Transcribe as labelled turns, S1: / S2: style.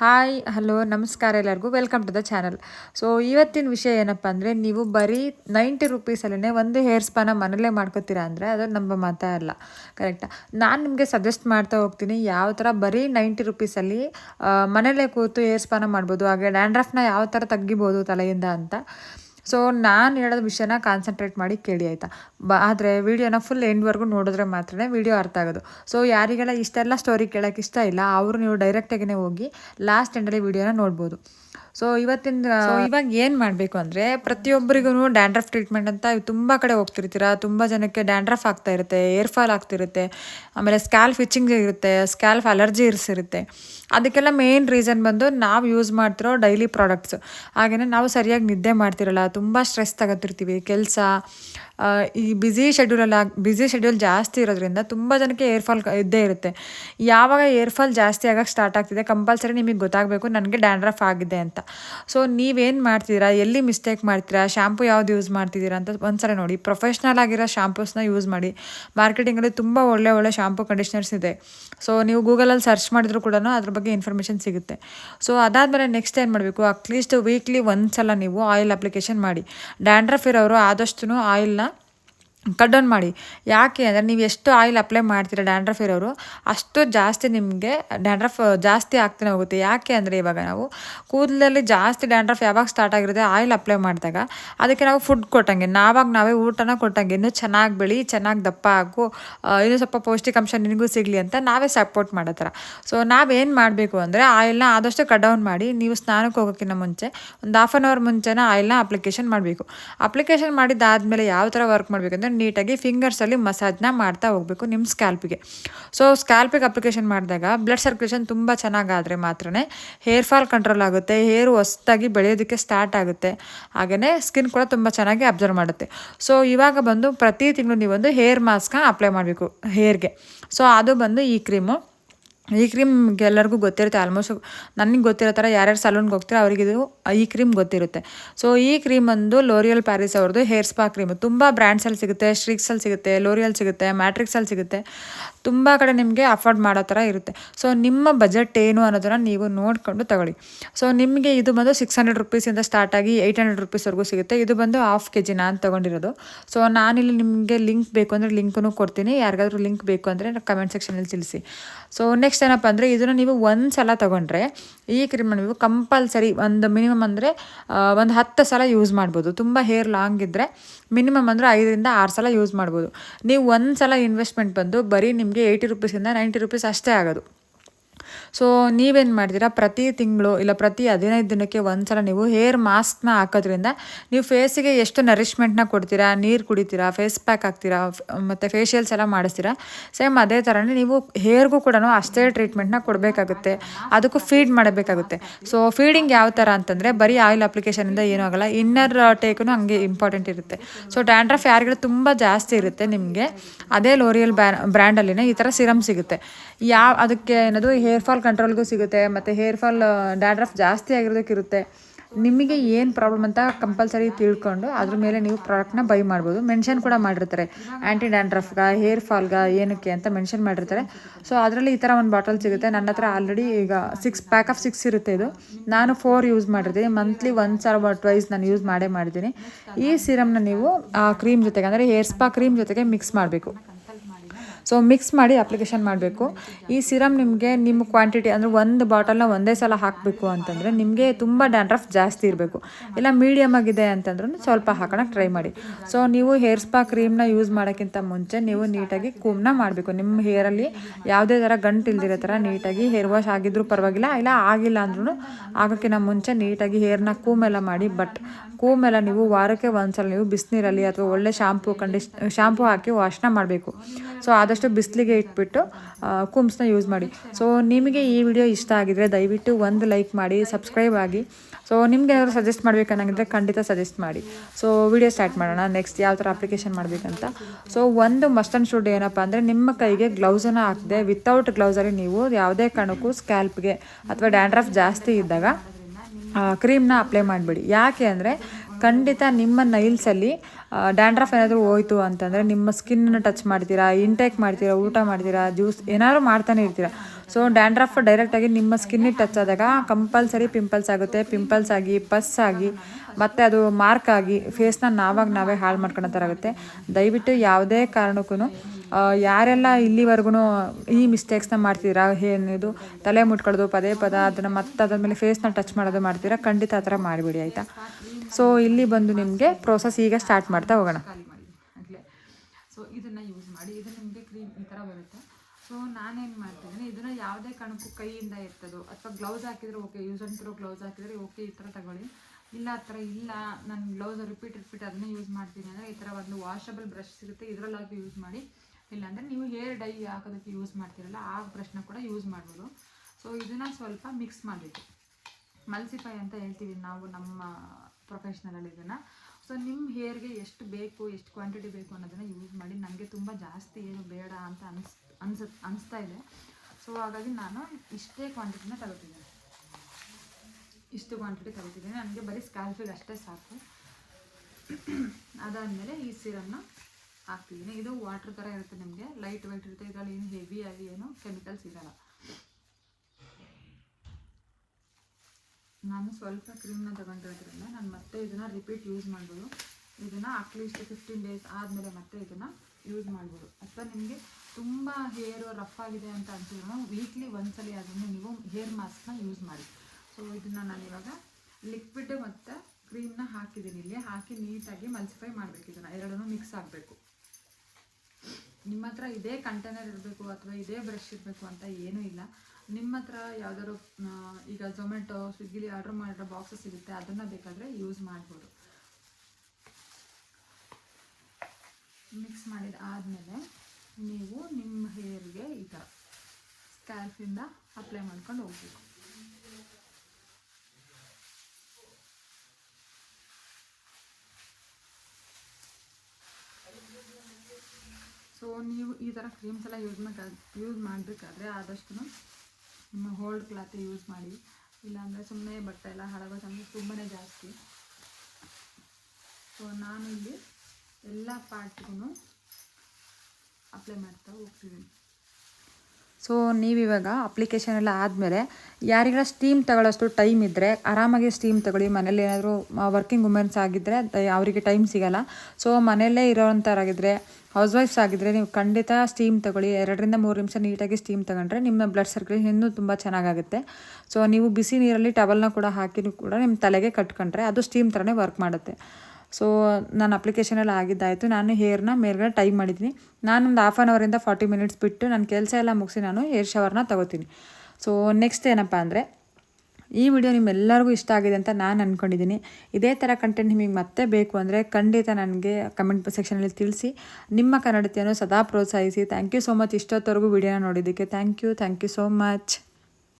S1: Hi, hello, ನಮಸ್ಕಾರ ಎಲ್ಲರಿಗೂ. Welcome to the channel so ಇವತ್ತಿನ ವಿಷಯ ಏನಪ್ಪ ಅಂದರೆ, ನೀವು ಬರೀ ನೈಂಟಿ ರುಪೀಸಲ್ಲೇ ಒಂದು ಹೇರ್ ಸ್ಪಾನ ಮನೇಲೇ ಮಾಡ್ಕೋತೀರಾ ಅಂದರೆ, ಅದು ನಮ್ಮ ಮಾತ ಅಲ್ಲ. ಕರೆಕ್ಟಾ ನಾನು ನಿಮಗೆ ಸಜೆಸ್ಟ್ ಮಾಡ್ತಾ ಹೋಗ್ತೀನಿ, ಯಾವ ಥರ ಬರೀ ನೈಂಟಿ ರುಪೀಸಲ್ಲಿ ಮನೇಲೇ ಕೂತು ಹೇರ್ ಸ್ಪಾನ ಮಾಡ್ಬೋದು, ಹಾಗೆ ಡ್ಯಾಂಡ್ರಫ್ನ ಯಾವ ಥರ ತಗ್ಗಿಬೋದು ತಲೆಯಿಂದ ಅಂತ. ಸೊ ನಾನು ಹೇಳೋದು ವಿಷಯನ ಕಾನ್ಸಂಟ್ರೇಟ್ ಮಾಡಿ ಕೇಳಿ ಆಯಿತಾ? ಬ, ಆದರೆ ವೀಡಿಯೋನ ಫುಲ್ ಎಂಡ್ವರೆಗೂ ನೋಡಿದ್ರೆ ಮಾತ್ರ ವೀಡಿಯೋ ಅರ್ಥ ಆಗೋದು. ಸೊ ಯಾರಿಗೆಲ್ಲ ಇಷ್ಟೆಲ್ಲ ಸ್ಟೋರಿ ಕೇಳೋಕ್ಕೆ ಇಷ್ಟ ಇಲ್ಲ, ಅವರು ನೀವು ಡೈರೆಕ್ಟಾಗಿನೇ ಹೋಗಿ ಲಾಸ್ಟ್ ಎಂಡಲ್ಲಿ ವೀಡಿಯೋನ ನೋಡ್ಬೋದು. ಸೊ ಇವತ್ತಿನ ಇವಾಗ ಏನು ಮಾಡಬೇಕು ಅಂದರೆ ಪ್ರತಿಯೊಬ್ಬರಿಗೂ ಡ್ಯಾಂಡ್ರಫ್ ಟ್ರೀಟ್ಮೆಂಟ್ ಅಂತ ತುಂಬ ಕಡೆ ಹೋಗ್ತಿರ್ತೀರ? ತುಂಬ ಜನಕ್ಕೆ ಡ್ಯಾಂಡ್ರಫ್ ಆಗ್ತಾ ಇರುತ್ತೆ ಏರ್ ಫಾಲ್ ಆಗ್ತಿರುತ್ತೆ, ಆಮೇಲೆ ಸ್ಕ್ಯಾಲ್ಫ್ ಇಚ್ಚಿಂಗ್ ಇರುತ್ತೆ ಸ್ಕ್ಯಾಲ್ಫ್ ಅಲರ್ಜಿ ಇರಿಸಿರುತ್ತೆ. ಅದಕ್ಕೆಲ್ಲ ಮೇನ್ ರೀಸನ್ ಬಂದು ನಾವು ಯೂಸ್ ಮಾಡ್ತಿರೋ ಡೈಲಿ ಪ್ರಾಡಕ್ಟ್ಸ್ ಹಾಗೆಯೇ ನಾವು ಸರಿಯಾಗಿ ನಿದ್ದೆ ಮಾಡ್ತಿರಲ್ಲ ತುಂಬ ಸ್ಟ್ರೆಸ್ ತಗೋತಿರ್ತೀವಿ ಕೆಲಸ ಈ ಬ್ಯುಸಿ ಶೆಡ್ಯೂಲಲ್ಲಿ ಬ್ಯುಸಿ ಶೆಡ್ಯೂಲ್ ಜಾಸ್ತಿ ಇರೋದ್ರಿಂದ ತುಂಬ ಜನಕ್ಕೆ ಏರ್ ಫಾಲ್ ಇದ್ದೇ ಇರುತ್ತೆ. ಯಾವಾಗ ಏರ್ ಫಾಲ್ ಜಾಸ್ತಿ ಆಗೋಕ್ಕೆ ಸ್ಟಾರ್ಟ್ ಆಗ್ತಿದೆ ಕಂಪಲ್ಸರಿ ನಿಮಗೆ ಗೊತ್ತಾಗಬೇಕು, ನನಗೆ ಡ್ಯಾಂಡ್ರಫ್ ಆಗಿದೆ ಅಂತ. ಸೊ ನೀವೇನು ಮಾಡ್ತೀರಾ ಎಲ್ಲಿ ಮಿಸ್ಟೇಕ್ ಮಾಡ್ತೀರಾ? ಶ್ಯಾಂಪು ಯಾವ್ದು ಯೂಸ್ ಮಾಡ್ತಿದ್ದೀರಾ ಅಂತ ಒಂದ್ಸಲ ನೋಡಿ. ಪ್ರೊಫೆಷ್ನಲ್ ಆಗಿರೋ ಶ್ಯಾಂಪೂಸ್ನ ಯೂಸ್ ಮಾಡಿ. ಮಾರ್ಕೆಟಿಂಗಲ್ಲಿ ತುಂಬ ಒಳ್ಳೆ ಒಳ್ಳೆ ಶ್ಯಾಂಪು ಕಂಡೀಷ್ನರ್ಸ್ ಇದೆ. ಸೊ ನೀವು ಗೂಗಲಲ್ಲಿ ಸರ್ಚ್ ಮಾಡಿದ್ರು ಕೂಡ ಅದ್ರ ಬಗ್ಗೆ ಇನ್ಫಾರ್ಮೇಷನ್ ಸಿಗುತ್ತೆ. ಸೊ ಅದಾದಮೇಲೆ ನೆಕ್ಸ್ಟ್ ಏನು ಮಾಡಬೇಕು? ಅಟ್ಲೀಸ್ಟ್ ವೀಕ್ಲಿ ಒಂದು ಸಲ ನೀವು ಆಯಿಲ್ ಅಪ್ಲಿಕೇಶನ್ ಮಾಡಿ. ಡ್ಯಾಂಡ್ರಫ್ ಇರೋರು ಆದಷ್ಟು ಆಯಿಲ್ನ ಕಟ್ ಡೌನ್ ಮಾಡಿ. ಯಾಕೆ ಅಂದರೆ ನೀವು ಎಷ್ಟು ಆಯಿಲ್ ಅಪ್ಲೈ ಮಾಡ್ತೀರಾ ಡ್ಯಾಂಡ್ರಫ್ ಇರೋರು, ಅಷ್ಟು ಜಾಸ್ತಿ ನಿಮಗೆ ಡ್ಯಾಂಡ್ರಫ್ ಜಾಸ್ತಿ ಆಗ್ತಾನೆ ಹೋಗುತ್ತೆ. ಯಾಕೆ ಅಂದರೆ ಇವಾಗ ನಾವು ಕೂದಲಲ್ಲಿ ಜಾಸ್ತಿ ಡ್ಯಾಂಡ್ರಫ್ ಯಾವಾಗ ಸ್ಟಾರ್ಟ್ ಆಗಿರುತ್ತೆ ಆಯಿಲ್ ಅಪ್ಲೈ ಮಾಡಿದಾಗ ಅದಕ್ಕೆ ನಾವು ಫುಡ್ ಕೊಟ್ಟಂಗೆ. ನಾವಾಗ ನಾವೇ ಊಟನ ಕೊಟ್ಟಂಗೆ. ಇನ್ನೂ ಚೆನ್ನಾಗಿ ಬೆಳಿ, ಚೆನ್ನಾಗಿ ದಪ್ಪ ಹಾಕು ಇನ್ನೂ ಸ್ವಲ್ಪ ಪೌಷ್ಟಿಕಾಂಶ ನಿನಗೂ ಸಿಗಲಿ ಅಂತ ನಾವೇ ಸಪೋರ್ಟ್ ಮಾಡೋ ಥರ ಸೊ ನಾವೇನು ಮಾಡಬೇಕು ಅಂದರೆ ಆಯಿಲ್ನ ಆದಷ್ಟು ಕಟ್ ಡೌನ್ ಮಾಡಿ, ನೀವು ಸ್ನಾನಕ್ಕೆ ಹೋಗೋಕ್ಕಿಂತ ಮುಂಚೆ ಒಂದು ಹಾಫ್ ಆನ್ ಅವರ್ ಮುಂಚೆನ ಆಯಿಲ್ನ ಅಪ್ಲಿಕೇಶನ್ ಮಾಡಬೇಕು. ಅಪ್ಲಿಕೇಶನ್ ಮಾಡಿದ್ದಾದಮೇಲೆ ಯಾವ ಥರ ವರ್ಕ್ ಮಾಡಬೇಕಂದ್ರೆ ನೀಟಾಗಿ ಫಿಂಗರ್ಸಲ್ಲಿ ಮಸಾಜ್ನ ಮಾಡ್ತಾ ಹೋಗಬೇಕು ನಿಮ್ಮ ಸ್ಕ್ಯಾಲ್ಪಿಗೆ ಸೊ ಸ್ಕ್ಯಾಲ್ಪಿಗೆ ಅಪ್ಲಿಕೇಶನ್ ಮಾಡಿದಾಗ ಬ್ಲಡ್ ಸರ್ಕ್ಯುಲೇಷನ್ ತುಂಬ ಚೆನ್ನಾಗಾದರೆ ಮಾತ್ರ ಹೇರ್ ಫಾಲ್ ಕಂಟ್ರೋಲ್ ಆಗುತ್ತೆ ಹೇರ್ ಹೊಸ್ದಾಗಿ ಬೆಳೆಯೋದಕ್ಕೆ ಸ್ಟಾರ್ಟ್ ಆಗುತ್ತೆ ಹಾಗೆಯೇ ಸ್ಕಿನ್ ಕೂಡ ತುಂಬ ಚೆನ್ನಾಗಿ ಅಬ್ಸರ್ವ್ ಮಾಡುತ್ತೆ. ಸೊ ಇವಾಗ ಬಂದು ಪ್ರತಿ ತಿಂಗಳು ನೀವೊಂದು ಹೇರ್ ಮಾಸ್ಕ್ನ ಅಪ್ಲೈ ಮಾಡಬೇಕು ಹೇರ್ಗೆ ಸೊ ಅದು ಬಂದು ಈ ಕ್ರೀಮು ಈ ಕ್ರೀಮ್ ಎಲ್ಲರಿಗೂ ಗೊತ್ತಿರುತ್ತೆ ಆಲ್ಮೋಸ್ಟ್ ನನಗೆ ಗೊತ್ತಿರೋ ಥರ ಯಾರ್ಯಾರು ಸಲೂನ್ಗೆ ಹೋಗ್ತಾರೆ ಅವರಿಗೆ ಇದು ಈ ಕ್ರೀಮ್ ಗೊತ್ತಿರುತ್ತೆ. ಸೊ ಈ ಕ್ರೀಮ್ ಒಂದು ಲೋರಿಯಲ್ ಪ್ಯಾರಿಸ್ ಅವ್ರದ್ದು ಹೇರ್ ಸ್ಪಾ ಕ್ರೀಮ್ ತುಂಬ ಬ್ರ್ಯಾಂಡ್ಸಲ್ಲಿ ಸಿಗುತ್ತೆ ಸ್ಟ್ರಿಕ್ಸಲ್ಲಿ ಸಿಗುತ್ತೆ ಲೋರಿಯಲ್ ಸಿಗುತ್ತೆ ಮ್ಯಾಟ್ರಿಕ್ಸಲ್ಲಿ ಸಿಗುತ್ತೆ. ತುಂಬ ಕಡೆ ನಿಮಗೆ ಅಫೋರ್ಡ್ ಮಾಡೋ ಥರ ಇರುತ್ತೆ. ಸೊ ನಿಮ್ಮ ಬಜೆಟ್ ಏನು ಅನ್ನೋದನ್ನು ನೀವು ನೋಡಿಕೊಂಡು ತಗೊಳ್ಳಿ. ಸೊ ನಿಮಗೆ ಇದು ಬಂದು ಸಿಕ್ಸ್ ಹಂಡ್ರೆಡ್ ರುಪೀಸಿಂದ ಸ್ಟಾರ್ಟ್ ಆಗಿ ಏಯ್ಟ್ ಹಂಡ್ರೆಡ್ ರುಪೀಸ್ವರೆಗೂ ಸಿಗುತ್ತೆ. ಇದು ಬಂದು ಹಾಫ್ ಕೆ ಜಿ ನಾನು ತೊಗೊಂಡಿರೋದು. ಸೊ ನಾನಿಲ್ಲಿ ನಿಮಗೆ ಲಿಂಕ್ ಬೇಕು ಅಂದರೆ ಲಿಂಕನ್ನು ಕೊಡ್ತೀನಿ. ಯಾರಿಗಾದ್ರೂ ಲಿಂಕ್ ಬೇಕು ಅಂದರೆ ಕಮೆಂಟ್ ಸೆಕ್ಷನಲ್ಲಿ ತಿಳಿಸಿ. ಸೊ ನೆಕ್ಸ್ಟ್ ಏನಪ್ಪ ಅಂದರೆ ಇದನ್ನು ನೀವು ಒಂದು ಸಲ ತೊಗೊಂಡ್ರೆ ಈ ಕ್ರೀಮ್ ನೀವು ಕಂಪಲ್ಸರಿ ಒಂದು ಮಿನಿಮಮ್ ಅಂದರೆ ಒಂದು ಹತ್ತು ಸಲ ಯೂಸ್ ಮಾಡ್ಬೋದು. ತುಂಬ ಹೇರ್ ಲಾಂಗ್ ಇದ್ದರೆ ಮಿನಿಮಮ್ ಅಂದರೆ ಐದರಿಂದ ಆರು ಸಲ ಯೂಸ್ ಮಾಡ್ಬೋದು. ನೀವು ಒಂದು ಸಲ ಇನ್ವೆಸ್ಟ್ಮೆಂಟ್ ಬಂದು ಬರೀ ನಿಮಗೆ ಏಯ್ಟಿ ರುಪೀಸಿಂದ ನೈಂಟಿ ರುಪೀಸ್ ಅಷ್ಟೇ ಆಗೋದು. ಸೊ ನೀವೇನು ಮಾಡ್ತೀರಾ ಪ್ರತಿ ತಿಂಗಳು ಇಲ್ಲ ಪ್ರತಿ ಹದಿನೈದು ದಿನಕ್ಕೆ ಒಂದು ಸಲ ನೀವು ಹೇರ್ ಮಾಸ್ಕ್ನ ಹಾಕೋದ್ರಿಂದ ನೀವು ಫೇಸಿಗೆ ಎಷ್ಟು ನರಿಷ್ಮೆಂಟ್ನ ಕೊಡ್ತೀರಾ? ನೀರು ಕುಡಿತೀರಾ? ಫೇಸ್ ಪ್ಯಾಕ್ ಹಾಕ್ತೀರಾ? ಮತ್ತು ಫೇಶಿಯಲ್ಸ್ ಎಲ್ಲ ಮಾಡಿಸ್ತೀರಾ? ಸೇಮ್ ಅದೇ ಥರನೇ ನೀವು ಹೇರ್ಗೂ ಕೂಡ ಅಷ್ಟೇ ಟ್ರೀಟ್ಮೆಂಟ್ನ ಕೊಡಬೇಕಾಗುತ್ತೆ. ಅದಕ್ಕೂ ಫೀಡ್ ಮಾಡಬೇಕಾಗುತ್ತೆ. ಸೊ ಫೀಡಿಂಗ್ ಯಾವ ಥರ ಅಂತಂದರೆ ಬರೀ ಆಯಿಲ್ ಅಪ್ಲಿಕೇಶನಿಂದ ಏನೂ ಆಗಲ್ಲ. ಇನ್ನರ್ ಟೇಕೂ ಹಂಗೆ ಇಂಪಾರ್ಟೆಂಟ್ ಇರುತ್ತೆ. ಸೊ ಡ್ಯಾಂಡ್ರಫ್ ಯಾರಿಗೂ ತುಂಬ ಜಾಸ್ತಿ ಇರುತ್ತೆ ನಿಮಗೆ. ಅದೇ ಲೋರಿಯಲ್ ಬ್ರ್ಯಾಂಡಲ್ಲಿನೇ ಈ ಥರ ಸಿರಮ್ ಸಿಗುತ್ತೆ. ಯಾವ ಅದಕ್ಕೆ ಏನದು ಹೇರ್ ಫಾಲ್ ಕಂಟ್ರೋಲ್ಗೂ ಸಿಗುತ್ತೆ, ಮತ್ತು ಹೇರ್ ಫಾಲ್ ಡ್ಯಾಂಡ್ರಫ್ ಜಾಸ್ತಿ ಆಗಿರೋದಕ್ಕಿರುತ್ತೆ. ನಿಮಗೆ ಏನು ಪ್ರಾಬ್ಲಮ್ ಅಂತ ಕಂಪಲ್ಸರಿ ತಿಳ್ಕೊಂಡು ಅದ್ರ ಮೇಲೆ ನೀವು ಪ್ರಾಡಕ್ಟ್ನ ಬೈ ಮಾಡ್ಬೋದು. ಮೆನ್ಷನ್ ಕೂಡ ಮಾಡಿರ್ತಾರೆ. ಆ್ಯಂಟಿ ಡ್ಯಾಂಡ್ರಫ್ಗೆ ಹೇರ್ ಫಾಲ್ಗೆ ಏನಕ್ಕೆ ಅಂತ ಮೆನ್ಷನ್ ಮಾಡಿರ್ತಾರೆ. ಸೊ ಅದರಲ್ಲಿ ಈ ಥರ ಒಂದು ಬಾಟಲ್ ಸಿಗುತ್ತೆ. ನನ್ನ ಹತ್ರ ಆಲ್ರೆಡಿ ಈಗ ಸಿಕ್ಸ್ ಪ್ಯಾಕ್ ಆಫ್ ಸಿಕ್ಸ್ ಇರುತ್ತೆ ಇದು. ನಾನು ಫೋರ್ ಯೂಸ್ ಮಾಡಿರ್ತೀನಿ. ಮಂತ್ಲಿ ಒಂದು ಸಾವಿರ ಟ್ವೈಸ್ ನಾನು ಯೂಸ್ ಮಾಡೇ ಮಾಡಿದ್ದೀನಿ. ಈ ಸಿರಮ್ನ ನೀವು, ಆ ಕ್ರೀಮ್ ಜೊತೆಗೆ, ಅಂದರೆ ಹೇರ್ ಸ್ಪಾ ಕ್ರೀಮ್ ಜೊತೆಗೆ ಮಿಕ್ಸ್ ಮಾಡಬೇಕು. ಸೊ ಮಿಕ್ಸ್ ಮಾಡಿ ಅಪ್ಲಿಕೇಶನ್ ಮಾಡಬೇಕು. ಈ ಸಿರಮ್ ನಿಮಗೆ ನಿಮ್ಮ ಕ್ವಾಂಟಿಟಿ ಅಂದರೆ ಒಂದು ಬಾಟಲ್ನ ಒಂದೇ ಸಲ ಹಾಕಬೇಕು ಅಂತಂದರೆ ನಿಮಗೆ ತುಂಬ ಡ್ಯಾಂಡ್ರಫ್ ಜಾಸ್ತಿ ಇರಬೇಕು. ಇಲ್ಲ ಮೀಡಿಯಮ್ ಆಗಿದೆ ಅಂತಂದ್ರೂ ಸ್ವಲ್ಪ ಹಾಕೋಣಕ್ಕೆ ಟ್ರೈ ಮಾಡಿ. ಸೊ ನೀವು ಹೇರ್ ಸ್ಪಾ ಕ್ರೀಮ್ನ ಯೂಸ್ ಮಾಡೋಕ್ಕಿಂತ ಮುಂಚೆ ನೀವು ನೀಟಾಗಿ ಕೂಮ್ನ ಮಾಡಬೇಕು. ನಿಮ್ಮ ಹೇರಲ್ಲಿ ಯಾವುದೇ ಥರ ಗಂಟು ಇಲ್ದಿರೋ ಥರ ನೀಟಾಗಿ ಹೇರ್ ವಾಶ್ ಆಗಿದ್ರೂ ಪರವಾಗಿಲ್ಲ, ಇಲ್ಲ ಆಗಿಲ್ಲ ಅಂದ್ರೂ ಆಗೋಕ್ಕಿಂತ ಮುಂಚೆ ನೀಟಾಗಿ ಹೇರ್ನ ಕೂಮೆಲ್ಲ ಮಾಡಿ ಬಟ್ ಕೂಮೆಲ್ಲ ನೀವು ವಾರಕ್ಕೆ ಒಂದ್ಸಲ ನೀವು ಬಿಸಿನೀರಲ್ಲಿ ಅಥವಾ ಒಳ್ಳೆ ಶಾಂಪು ಕಂಡೀಶ್ ಶಾಂಪು ಹಾಕಿ ವಾಶ್ನ ಮಾಡಬೇಕು. ಸೊ ಆದಷ್ಟು ಬಿಸಿಲಿಗೆ ಇಟ್ಬಿಟ್ಟು ಕುಂಬ್ಸ್ನ ಯೂಸ್ ಮಾಡಿ. ಸೊ ನಿಮಗೆ ಈ ವಿಡಿಯೋ ಇಷ್ಟ ಆಗಿದರೆ ದಯವಿಟ್ಟು ಒಂದು ಲೈಕ್ ಮಾಡಿ ಸಬ್ಸ್ಕ್ರೈಬ್ ಆಗಿ. ಸೊ ನಿಮ್ಗೆ ಏನಾದರೂ ಸಜೆಸ್ಟ್ ಮಾಡಬೇಕನ್ನಂಗಿದ್ರೆ ಖಂಡಿತ ಸಜೆಸ್ಟ್ ಮಾಡಿ. ಸೊ ವಿಡಿಯೋ ಸ್ಟಾರ್ಟ್ ಮಾಡೋಣ. ನೆಕ್ಸ್ಟ್ ಯಾವ ಥರ ಅಪ್ಲಿಕೇಶನ್ ಮಾಡಬೇಕಂತ. ಸೊ ಒಂದು ಮಸ್ಟ್ ಆ್ಯಂಡ್ ಶುಡ್ ಏನಪ್ಪ ಅಂದರೆ ನಿಮ್ಮ ಕೈಗೆ ಗ್ಲೌಸನ್ನು ಹಾಕದೆ ವಿತೌಟ್ ಗ್ಲೌಸಲ್ಲಿ ನೀವು ಯಾವುದೇ ಕಾರಣಕ್ಕೂ ಸ್ಕ್ಯಾಲ್ಪ್ಗೆ ಅಥವಾ ಡ್ಯಾಂಡ್ರಫ್ ಜಾಸ್ತಿ ಇದ್ದಾಗ ಕ್ರೀಮ್ನ ಅಪ್ಲೈ ಮಾಡಿಬಿಡಿ. ಯಾಕೆ ಅಂದರೆ ಖಂಡಿತ ನಿಮ್ಮ ನೈಲ್ಸಲ್ಲಿ ಡ್ಯಾಂಡ್ರಫ್ ಏನಾದರೂ ಹೋಯಿತು ಅಂತಂದರೆ ನಿಮ್ಮ ಸ್ಕಿನ್ನ ಟಚ್ ಮಾಡ್ತೀರಾ ಇಂಟೇಕ್ ಮಾಡ್ತೀರಾ, ಊಟ ಮಾಡ್ತೀರಾ ಜ್ಯೂಸ್ ಏನಾದ್ರು ಮಾಡ್ತಾನೆ ಇರ್ತೀರಾ. ಸೊ ಡ್ಯಾಂಡ್ರಫ್ ಡೈರೆಕ್ಟಾಗಿ ನಿಮ್ಮ ಸ್ಕಿನ್ನಿಗೆ ಟಚ್ ಆದಾಗ ಕಂಪಲ್ಸರಿ ಪಿಂಪಲ್ಸ್ ಆಗುತ್ತೆ ಪಿಂಪಲ್ಸ್ ಆಗಿ ಪಸ್ ಆಗಿ, ಮತ್ತು ಅದು ಮಾರ್ಕ್ ಆಗಿ ಫೇಸ್ನ ನಾವಾಗ ನಾವೇ ಹಾಳು ಮಾಡ್ಕೊಳೋ ಥರ ಆಗುತ್ತೆ. ದಯವಿಟ್ಟು ಯಾವುದೇ ಕಾರಣಕ್ಕೂ ಯಾರೆಲ್ಲ ಇಲ್ಲಿವರೆಗೂ ಈ ಮಿಸ್ಟೇಕ್ಸ್ನ ಮಾಡ್ತೀರಾ, ಏನಿದು, ತಲೆ ಮುಟ್ಕೊಳ್ಳೋದು, ಪದೇ ಪದ, ಅದನ್ನು ಮತ್ತೆ ಅದಾದಮೇಲೆ ಫೇಸ್ನ ಟಚ್ ಮಾಡೋದು ಮಾಡ್ತೀರಾ, ಖಂಡಿತ ಆ ಥರ ಮಾಡಿಬಿಡಿ, ಆಯಿತಾ? ಸೊ ಇಲ್ಲಿ ಬಂದು ನಿಮಗೆ ಪ್ರೋಸೆಸ್ ಈಗ ಸ್ಟಾರ್ಟ್ ಮಾಡ್ತಾ ಹೋಗೋಣ.
S2: ಸೊ ಇದನ್ನು ಯೂಸ್ ಮಾಡಿ. ಇದು ನಿಮಗೆ ಕ್ರೀಮ್ ಈ ಥರ ಬರುತ್ತೆ. ಸೊ ನಾನೇನು ಮಾಡ್ತಿದ್ದೀನಿ? ಇದನ್ನು ಯಾವುದೇ ಕಾರಣಕ್ಕೂ ಕೈಯಿಂದ ಎತ್ತದು. ಅಥವಾ ಗ್ಲೌಸ್ ಹಾಕಿದರೆ ಓಕೆ ಯೂಸ್ ಅಂತಿರೋ ಗ್ಲೌಸ್ ಹಾಕಿದರೆ ಓಕೆ ಈ ಥರ ತಗೊಳ್ಳಿ. ಇಲ್ಲ, ಆ ಥರ ಇಲ್ಲ. ನಾನು ಗ್ಲೌಸ್ ರಿಪೀಟ್ ರಿಪೀಟ್ ಅದನ್ನೇ ಯೂಸ್ ಮಾಡ್ತೀನಿ ಅಂದರೆ ಈ ಥರ ಒಂದು ವಾಷಬಲ್ ಬ್ರಷ್ ಸಿಗುತ್ತೆ. ಇದರಲ್ಲಾಗಿ ಯೂಸ್ ಮಾಡಿ. ಇಲ್ಲಾಂದರೆ ನೀವು ಹೇರ್ ಡೈ ಹಾಕೋದಕ್ಕೆ ಯೂಸ್ ಮಾಡ್ತೀರಲ್ಲ, ಆ ಬ್ರಷ್ನ ಕೂಡ ಯೂಸ್ ಮಾಡ್ಬೋದು. ಸೊ ಇದನ್ನು ಸ್ವಲ್ಪ ಮಿಕ್ಸ್ ಮಾಡಬೇಕು. ಮಲ್ಸಿಫೈ ಅಂತ ಹೇಳ್ತೀವಿ ನಾವು ನಮ್ಮ ಪ್ರೊಫೆಷ್ನಲಲ್ಲಿ ಇದನ್ನು. ಸೊ ನಿಮ್ಮ ಹೇರ್ಗೆ ಎಷ್ಟು ಬೇಕು, ಎಷ್ಟು ಕ್ವಾಂಟಿಟಿ ಬೇಕು ಅನ್ನೋದನ್ನು ಯೂಸ್ ಮಾಡಿ ನನಗೆ ತುಂಬ ಜಾಸ್ತಿ ಏನು ಬೇಡ ಅಂತ ಅನ್ಸ್, ಅನ್ಸ, ಅನಿಸ್ತಾ ಇದೆ. ಸೊ ಹಾಗಾಗಿ ನಾನು ಇಷ್ಟೇ ಕ್ವಾಂಟಿಟಿನ ತಗೋತಿದ್ದೀನಿ. ಇಷ್ಟು ಕ್ವಾಂಟಿಟಿ ತಗೋತಿದ್ದೀನಿ. ನನಗೆ ಬರೀ ಸ್ಕ್ಯಾಲ್ಫಿಗೆ ಅಷ್ಟೇ ಸಾಕು. ಅದಾದಮೇಲೆ ಈ ಸೀರನ್ನ ಹಾಕ್ತಿದ್ದೀನಿ. ಇದು ವಾಟರ್ ಥರ ಇರುತ್ತೆ ನಿಮಗೆ. ಲೈಟ್ ವೈಟ್ ಇರುತ್ತೆ. ಇದರಲ್ಲಿ ಏನು ಹೆವಿ ಆಗಿ ಏನು ಕೆಮಿಕಲ್ಸ್ ಇರಲ್ಲ. ನಾನು ಸ್ವಲ್ಪ ಕ್ರೀಮ್ನ ತಗೊಂಡಿರೋದ್ರಿಂದ ನಾನು ಮತ್ತೆ ಇದನ್ನು ರಿಪೀಟ್ ಯೂಸ್ ಮಾಡ್ಬೋದು. ಇದನ್ನು ಅಟ್ಲೀಸ್ಟ್ ಫಿಫ್ಟೀನ್ ಡೇಸ್ ಆದಮೇಲೆ ಮತ್ತೆ ಇದನ್ನು ಯೂಸ್ ಮಾಡ್ಬೋದು. ಅಥವಾ ನಿಮಗೆ ತುಂಬ ಹೇರು ರಫ್ ಆಗಿದೆ ಅಂತ ಅನ್ಸಿದ್ರು ವೀಕ್ಲಿ ಒಂದ್ಸಲಿ ಅದನ್ನು ನೀವು ಹೇರ್ ಮಾಸ್ಕ್ನ ಯೂಸ್ ಮಾಡಿ. ಸೊ ಇದನ್ನು ನಾನು ಇವಾಗ ಲಿಕ್ವಿಡ್ ಮತ್ತು ಕ್ರೀಮ್ನ ಹಾಕಿದ್ದೀನಿ. ಇಲ್ಲಿ ಹಾಕಿ ನೀಟಾಗಿ ಮಲ್ಸಿಫೈ ಮಾಡಬೇಕು. ಇದನ್ನು ಎರಡನ್ನೂ ಮಿಕ್ಸ್ ಆಗಬೇಕು. ನಿಮ್ಮ ಹತ್ರ ಇದೇ ಕಂಟೈನರ್ ಇರಬೇಕು ಅಥವಾ ಇದೇ ಬ್ರಷ್ ಇರಬೇಕು ಅಂತ ಏನೂ ಇಲ್ಲ. ನಿಮ್ಮ ಹತ್ರ ಯಾವ್ದಾದ್ರು ಈಗ ಝೊಮ್ಯಾಟೊ ಸ್ವಿಗ್ಗಿಲಿ ಆರ್ಡರ್ ಮಾಡಿರೋ ಬಾಕ್ಸಸ್ ಸಿಗುತ್ತೆ, ಅದನ್ನು ಬೇಕಾದರೆ ಯೂಸ್ ಮಾಡ್ಬೋದು. ಮಿಕ್ಸ್ ಮಾಡಿದ ಆದಮೇಲೆ ನೀವು ನಿಮ್ಮ ಹೇರ್ಗೆ ಈ ಥರ ಸ್ಕ್ಯಾಲ್ಫಿಂದ ಅಪ್ಲೈ ಮಾಡ್ಕೊಂಡು ಹೋಗ್ಬೇಕು. ಸೊ ನೀವು ಈ ಥರ ಕ್ರೀಮ್ಸ್ ಎಲ್ಲ ಯೂಸ್ ಮಾಡ ಯೂಸ್ ಮಾಡಬೇಕಾದ್ರೆ ಆದಷ್ಟು ನಿಮ್ಮ ಹೋಲ್ಡ್ ಕ್ಲಾತ್ ಯೂಸ್ ಮಾಡಿ. ಇಲ್ಲಾಂದರೆ ಸುಮ್ಮನೆ ಬಟ್ಟೆ ಎಲ್ಲ ಹಾಳಾಗೋ ಸಮಯ ತುಂಬಾ ಜಾಸ್ತಿ. ಸೊ ನಾನು ಇಲ್ಲಿ ಎಲ್ಲ ಪಾರ್ಟ್ಗೂ ಅಪ್ಲೈ ಮಾಡ್ತಾ ಹೋಗ್ತಿದ್ದೀನಿ
S1: ಸೊ ನೀವಿವಾಗ ಅಪ್ಲಿಕೇಶನ್ ಎಲ್ಲ ಆದಮೇಲೆ ಯಾರಿಗಾರ ಸ್ಟೀಮ್ ತಗೊಳ್ಳೋಷ್ಟು ಟೈಮ್ ಇದ್ದರೆ ಆರಾಮಾಗಿ ಸ್ಟೀಮ್ ತಗೊಳ್ಳಿ. ಮನೇಲಿ ಏನಾದರೂ ವರ್ಕಿಂಗ್ ವುಮೆನ್ಸ್ ಆಗಿದ್ದರೆ ಅವರಿಗೆ ಟೈಮ್ ಸಿಗಲ್ಲ. ಸೊ ಮನೆಯಲ್ಲೇ ಇರೋವಂಥವ್ರಾಗಿದ್ದರೆ ಹೌಸ್ ವೈಫ್ಸ್ ಆಗಿದ್ದರೆ ನೀವು ಖಂಡಿತ ಸ್ಟೀಮ್ ತಗೊಳ್ಳಿ. ಎರಡರಿಂದ ಮೂರು ನಿಮಿಷ ನೀಟಾಗಿ ಸ್ಟೀಮ್ ತಗೊಂಡ್ರೆ ನಿಮ್ಮ ಬ್ಲಡ್ ಸರ್ಕ್ಯುಲೇಷನ್ ಇನ್ನೂ ತುಂಬ ಚೆನ್ನಾಗಾಗುತ್ತೆ. ಸೊ ನೀವು ಬಿಸಿ ನೀರಲ್ಲಿ ಟವಲ್ನ ಕೂಡ ಹಾಕಿ ಕೂಡ ನಿಮ್ಮ ತಲೆಗೆ ಕಟ್ಕೊಂಡ್ರೆ ಅದು ಸ್ಟೀಮ್ ಥರನೇ ವರ್ಕ್ ಮಾಡುತ್ತೆ. ಸೊ ನಾನು ಅಪ್ಲಿಕೇಶನಲ್ಲಿ ಆಗಿದ್ದಾಯಿತು. ನಾನು ಹೇರ್ನ ಮೇಲ್ಗಡೆ ಟೈಮ್ ಮಾಡಿದ್ದೀನಿ. ನಾನೊಂದು ಹಾಫ್ ಆನ್ ಅವರಿಂದ ಫಾರ್ಟಿ ಮಿನಿಟ್ಸ್ ಬಿಟ್ಟು ನನ್ನ ಕೆಲಸ ಎಲ್ಲ ಮುಗಿಸಿ ನಾನು ಹೇರ್ ಶವರ್ನ ತಗೋತೀನಿ. ಸೊ ನೆಕ್ಸ್ಟ್ ಏನಪ್ಪ ಅಂದರೆ ಈ ವಿಡಿಯೋ ನಿಮ್ಮೆಲ್ಲರಿಗೂ ಇಷ್ಟ ಆಗಿದೆ ಅಂತ ನಾನು ಅಂದ್ಕೊಂಡಿದ್ದೀನಿ ಇದೇ ಥರ ಕಂಟೆಂಟ್ ನಿಮಗೆ ಮತ್ತೆ ಬೇಕು ಅಂದರೆ ಖಂಡಿತ ನನಗೆ ಕಮೆಂಟ್ ಸೆಕ್ಷನಲ್ಲಿ ತಿಳಿಸಿ. ನಿಮ್ಮ ಕನ್ನಡತೆಯನ್ನು ಸದಾ ಪ್ರೋತ್ಸಾಹಿಸಿ. ಥ್ಯಾಂಕ್ ಯು ಸೋ ಮಚ್ ಇಷ್ಟೊತ್ತವರೆಗೂ ವಿಡಿಯೋನ ನೋಡಿದ್ದಕ್ಕೆ thank you thank you so much